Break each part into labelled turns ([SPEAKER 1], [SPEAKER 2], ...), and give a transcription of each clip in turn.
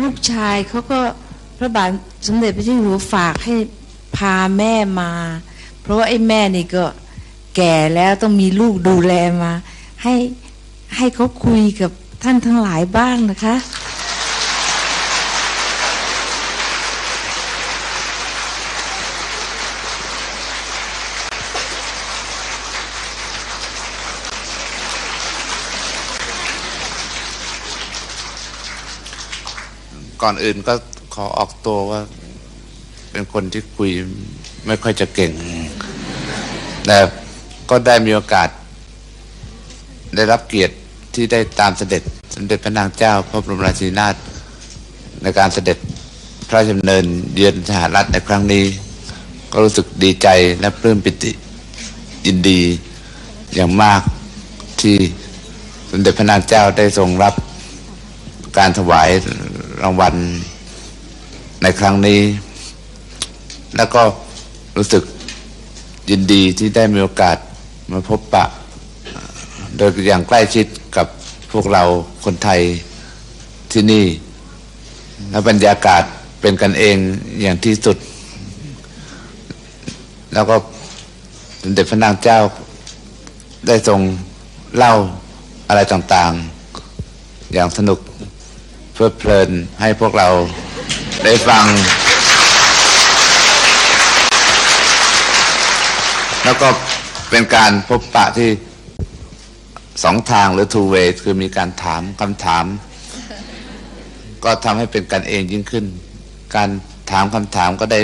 [SPEAKER 1] ลูกชายเขาก็พระบาทสมเด็จพระเจ้าอยู่หัวฝากให้พาแม่มา เพราะว่าไอ้แม่นี่ก็แก่แล้วต้องมีลูกดูแลมา ให้ให้เขาคุยกับท่านทั้งหลายบ้างนะคะ
[SPEAKER 2] ก่อนอื่นก็ขอออกตัวว่า เป็นคนที่คุยไม่ค่อยจะเก่ง แต่ก็ได้มีโอกาส ได้รับเกียรติที่ได้ตามเสด็จ สมเด็จพระนางเจ้า พระบรมราชินีนาถในการเสด็จพระราชดำเนินเยือนสหรัฐในครั้งนี้ ก็รู้สึกดีใจและปลื้มปิติยินดีอย่างมากที่สมเด็จพระนางเจ้าได้ทรงรับการถวาย รางวัลในครั้งนี้ แล้วก็รู้สึกยินดีที่ได้มีโอกาสมาพบปะ โดยอย่างใกล้ชิดกับพวกเราคนไทยที่นี่ และบรรยากาศเป็นกันเองอย่างที่สุด แล้วก็สมเด็จพระนางเจ้าได้ทรงเล่าอะไรต่างๆ อย่างสนุก เพลิดเพลินให้พวกเราได้ฟัง แล้วก็เป็นการพบปะที่สองทางหรือ two way คือมีการถามคำถาม ก็ทำให้เป็นกันเองยิ่งขึ้น การถามคำถามก็ได้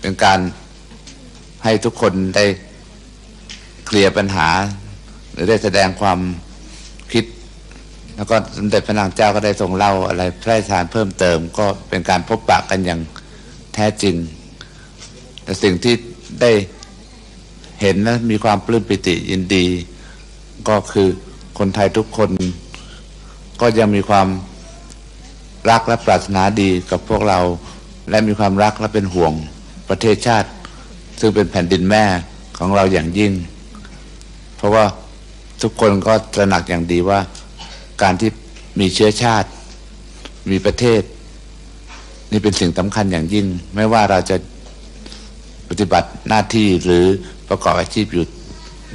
[SPEAKER 2] เป็นการให้ทุกคนได้เคลียร์ปัญหา หรือได้แสดงความ แล้วก็สมเด็จพระนางเจ้าก็ได้ทรงเล่าอะไรพระราชทานเพิ่มเติม ก็เป็นการพบปะกันอย่างแท้จริง แต่สิ่งที่ได้เห็นและมีความปลื้มปิติยินดี ก็คือคนไทยทุกคน ก็ยังมีความรักและปรารถนาดีกับพวกเรา และมีความรักและเป็นห่วงประเทศชาติ ซึ่งเป็นแผ่นดินแม่ของเราอย่างยิ่ง เพราะว่าทุกคนก็ตระหนักอย่างดีว่า การที่มีเชื้อชาติ มีประเทศ นี่เป็นสิ่งสำคัญอย่างยิ่ง ไม่ว่าเราจะปฏิบัติหน้าที่หรือประกอบอาชีพอยู่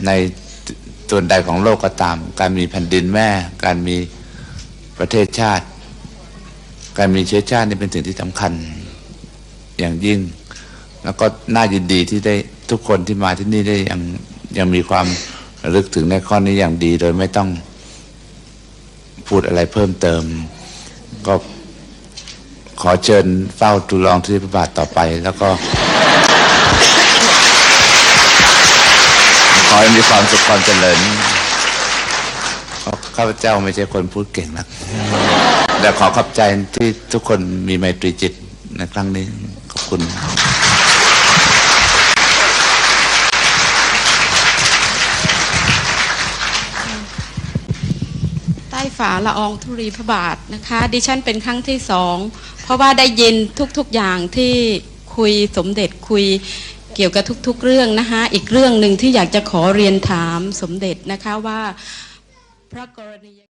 [SPEAKER 2] ในส่วนใดของโลกก็ตาม การมีแผ่นดินแม่ การมีประเทศชาติ การมีเชื้อชาตินี่เป็นสิ่งที่สำคัญอย่างยิ่ง แล้วก็น่ายินดีที่ได้ทุกคนที่มาที่นี่ได้ยังยังมีความระลึกถึงในข้อนี้อย่างดีโดยไม่ต้อง พูดอะไรเพิ่มเติม ก็ขอเชิญเฝ้าทูลองที่พระบาทต่อไป แล้วก็ ขอให้มีความสุขความเจริญข้าพเจ้าไม่ใช่คนพูดเก่งนักแต่ขอขอบใจที่ทุกคนมีไมตรีจิตในครั้งนี้ ขอบคุณ
[SPEAKER 3] ฝาละอองธุรีพระบาทนะคะ ดิฉันเป็นครั้งที่สองเพราะว่าได้ยินทุกๆอย่างที่คุยสมเด็จคุยเกี่ยวกับทุกๆเรื่องนะคะอีกเรื่องหนึ่งที่อยากจะขอเรียนถามสมเด็จนะคะว่าพระกรณีย